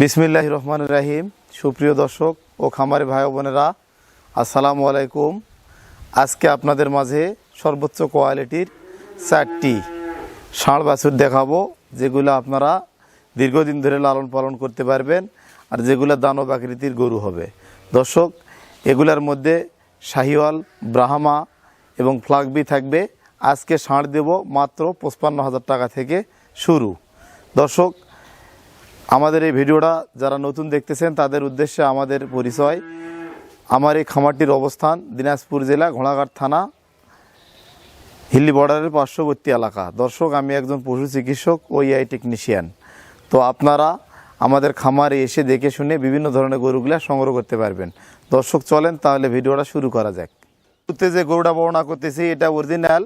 বিসমিল্লাহ রহমান রাহিম। সুপ্রিয় দর্শক ও খামারি ভাই বোনেরা, আসসালামু আলাইকুম। আজকে আপনাদের মাঝে সর্বোচ্চ কোয়ালিটির চারটি ষাঁড় বাছুর দেখাবো, যেগুলো আপনারা দীর্ঘদিন ধরে লালন পালন করতে পারবেন আর যেগুলো দানব আকৃতির গরু হবে। দর্শক, এগুলার মধ্যে শাহিওয়াল, ব্রাহ্মা এবং ফ্লাগবি থাকবে। আজকে ষাঁড় দেব মাত্র পঁচপান্ন হাজার টাকা থেকে শুরু। দর্শক আমাদের এই ভিডিওটা যারা নতুন দেখতেছেন, তাদের উদ্দেশ্যে আমাদের পরিচয়। আমার এই খামারটির অবস্থান দিনাজপুর জেলা ঘোড়াঘাট থানা, হিল্লি বর্ডারের পার্শ্ববর্তী এলাকা। দর্শক, আমি একজন পশু চিকিৎসক ও ইআই টেকনিশিয়ান। তো আপনারা আমাদের খামারে এসে দেখে শুনে বিভিন্ন ধরনের গরুগুলা সংগ্রহ করতে পারবেন। দর্শক, চলেন তাহলে ভিডিওটা শুরু করা যাক। শুরুতে যে গরুটা বর্ণনা করতেছি, এটা অরিজিনাল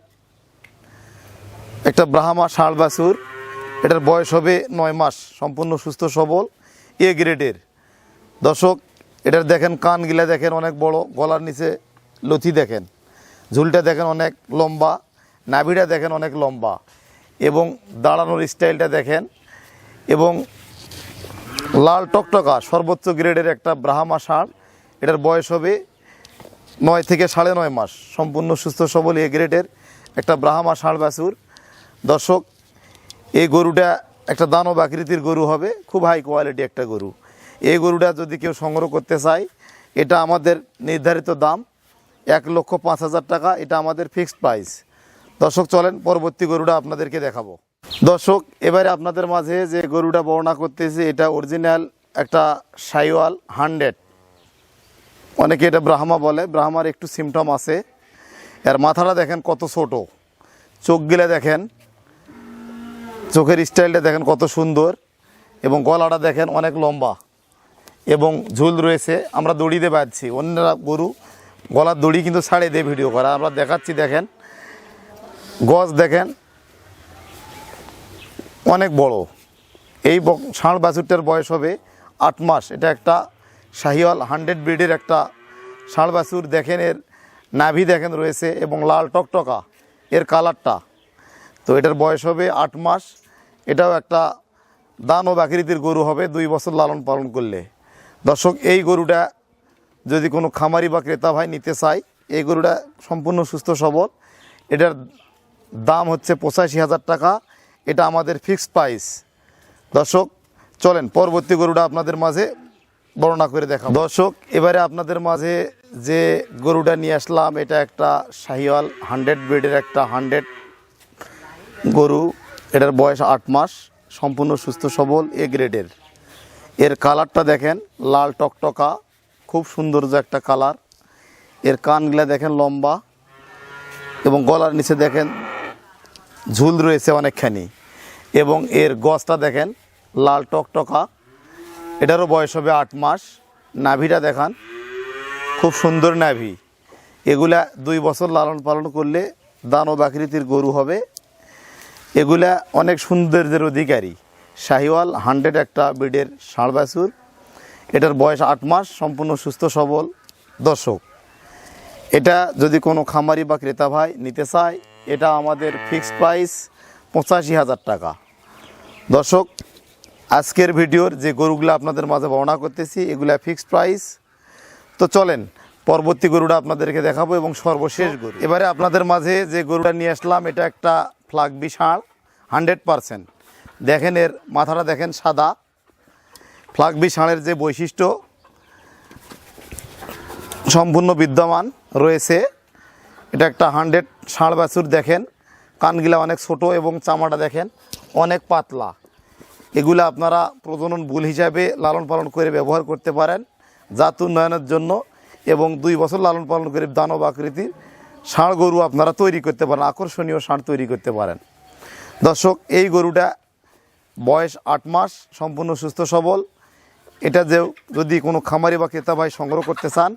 একটা ব্রাহ্মা ষাঁড় বাছুর এটার বয়স হবে নয় মাস, সম্পূর্ণ সুস্থ, সবল এ গ্রেডের দর্শক, এটার দেখেন কানগুলা দেখেন অনেক বড়, গলার নিচে লথি দেখেন। ঝুলটা দেখেন অনেক লম্বা, নাভিটা দেখেন অনেক লম্বা এবং দাঁড়ানোর স্টাইলটা দেখেন এবং লাল টকটকা, সর্বোচ্চ গ্রেডের একটা ব্রাহ্মা ষাঁড়। এটার বয়স হবে নয় থেকে সাড়ে নয় মাস, সম্পূর্ণ সুস্থ, সবল এ গ্রেডের একটা ব্রাহ্মা ষাঁড় বাছুর। দর্শক এই গরুটা একটা দানব আকৃতির গরু হবে, খুব হাই কোয়ালিটি একটা গরু। এই গরুটা যদি কেউ সংগ্রহ করতে চায়, এটা আমাদের নির্ধারিত দাম এক লক্ষ পাঁচ হাজার টাকা, এটা আমাদের ফিক্সড প্রাইস দর্শক, চলেন পরবর্তী গরুটা আপনাদেরকে দেখাবো। দর্শক, এবারে আপনাদের মাঝে যে গরুটা বর্ণনা করতেছি, এটা অরিজিনাল একটা সাইওয়াল হান্ড্রেড। অনেকে এটা ব্রাহ্মা বলে, ব্রাহ্মার একটু সিমটম আছে। এর মাথাটা দেখেন কত ছোট। চোখগুলা দেখেন চোখের স্টাইলটা দেখেন কত সুন্দর এবং গলাটা দেখেন অনেক লম্বা এবং ঝুল রয়েছে। আমরা দড়িতে বাঁধছি, অন্যরা গরু গলার দড়ি কিন্তু ছাড়ে দিয়ে ভিডিও করা। আমরা দেখাচ্ছি দেখেন, গজ দেখেন অনেক বড়। এই ষাঁড় বাছুরটার বয়স হবে আট মাস। এটা একটা শাহিওয়াল হান্ড্রেড ব্রিডের একটা ষাঁড় বাছুর। দেখেন এর নাভি দেখেন রয়েছে এবং লাল টকটকা। এর কালারটা তো এটার বয়স হবে আট মাস। এটাও একটা দানব আকৃতির গরু হবে, দুই বছর লালন পালন করলে। দর্শক, এই গরুটা যদি কোনো খামারি বা ক্রেতা ভাই নিতে চায়, এই গরুটা সম্পূর্ণ সুস্থ সবল। এটার দাম হচ্ছে পঁচাশি হাজার টাকা। এটা আমাদের ফিক্সড প্রাইস। দর্শক, চলেন পরবর্তী গরুটা আপনাদের মাঝে বর্ণনা করে দেখাবো। দর্শক, এবারে আপনাদের মাঝে যে গরুটা নিয়ে আসলাম, এটা একটা শাহিওয়াল হান্ড্রেড ব্রিডের একটা হান্ড্রেড গরু, এটার বয়স আট মাস, সম্পূর্ণ সুস্থ, সবল এ গ্রেডের এর। কালারটা দেখেন, লাল টকটকা, খুব সৌন্দর্য একটা কালার। এর কানগুলা দেখেন লম্বা, এবং গলার নিচে দেখেন ঝুল রয়েছে অনেকখানি। এবং এর গছটা দেখেন, লাল টকটকা, এটারও বয়স হবে আট মাস। নাভিটা দেখান, খুব সুন্দর নাভি। এগুলা দুই বছর লালন পালন করলে দানব আকৃতির গরু হবে। এগুলা অনেক সৌন্দর্যের অধিকারী। শাহিওয়াল হান্ড্রেড একটা ব্রিডের ষাঁড় বাছুর। এটার বয়স আট মাস, সম্পূর্ণ সুস্থ, সবল। দর্শক, এটা যদি কোনো খামারি বা ক্রেতা ভাই নিতে চায়, এটা আমাদের ফিক্সড প্রাইস পঁচাশি হাজার টাকা। দর্শক, আজকের ভিডিওর যে গরুগুলো আপনাদের মাঝে বর্ণনা করতেছি, এগুলা ফিক্সড প্রাইস। তো চলেন পরবর্তী গরুটা আপনাদেরকে দেখাবো এবং সর্বশেষ গরু। এবারে আপনাদের মাঝে যে গরুটা নিয়ে আসলাম, এটা একটা ফ্লাগবি ষাঁড় হান্ড্রেড পারসেন্ট। দেখেন এর মাথাটা দেখেন সাদা। ফ্লাগবি ষাঁড়ের যে বৈশিষ্ট্য, সম্পূর্ণ বিদ্যমান রয়েছে। এটা একটা হান্ড্রেড ষাঁড় বাছুর দেখেন। কানগুলা অনেক ছোট এবং চামাটা দেখেন অনেক পাতলা। এগুলো আপনারা প্রজনন ভুল হিসাবে লালন পালন করে ব্যবহার করতে পারেন। জাত উন্নয়নের জন্য এবং দুই বছর লালন পালন করে দানব আকৃতির ষাঁড় গরু আপনারা তৈরি করতে পারেন, আকর্ষণীয় ষাঁড় তৈরি করতে পারেন। দর্শক, এই গরুটা বয়স আট মাস, সম্পূর্ণ সুস্থ, সবল। এটা যে যদি কোনো খামারি বা ক্রেতা ভাই সংগ্রহ করতে চান,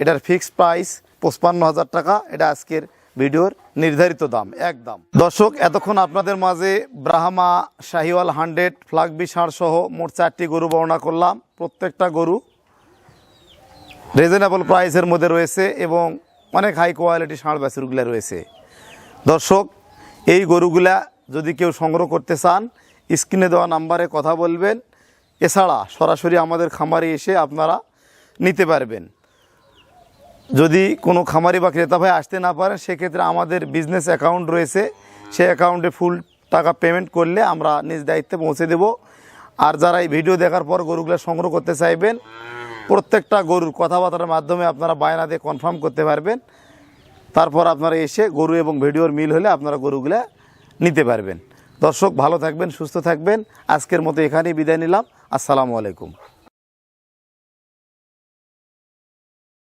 এটার ফিক্সড প্রাইস পঁচপান্ন হাজার টাকা। এটা আজকের ভিডিওর নির্ধারিত দাম, এক দাম। দর্শক, এতক্ষণ আপনাদের মাঝে ব্রাহ্মা শাহিওয়াল হান্ড্রেড ফ্লাগবি ষাঁড় সহ মোট চারটি গরু বর্ণনা করলাম। প্রত্যেকটা গরু রিজনেবল প্রাইসের মধ্যে রয়েছে এবং অনেক হাই কোয়ালিটি ষাঁড় বাছুরগুলো রয়েছে। দর্শক, এই গরুগুলা যদি কেউ সংগ্রহ করতে চান, স্ক্রিনে দেওয়া নাম্বারে কথা বলবেন। এছাড়া সরাসরি আমাদের খামারে এসে আপনারা নিতে পারবেন। যদি কোনো খামারি বা ক্রেতা ভাই আসতে না পারেন, সেক্ষেত্রে আমাদের বিজনেস অ্যাকাউন্ট রয়েছে। সেই অ্যাকাউন্টে ফুল টাকা পেমেন্ট করলে আমরা নিজ দায়িত্বে পৌঁছে দেব। আর যারা এই ভিডিও দেখার পর গরুগুলো সংগ্রহ করতে চাইবেন প্রত্যেকটা গরুর কথাবার্তার মাধ্যমে আপনারা বায়না দিয়ে কনফার্ম করতে পারবেন। তারপর আপনারা এসে গরু এবং ভিডিওর মিল হলে আপনারা গরুগুলা নিতে পারবেন। দর্শক, ভালো থাকবেন, সুস্থ থাকবেন। আজকের মতো এখানেই বিদায় নিলাম। আসসালামু আলাইকুম।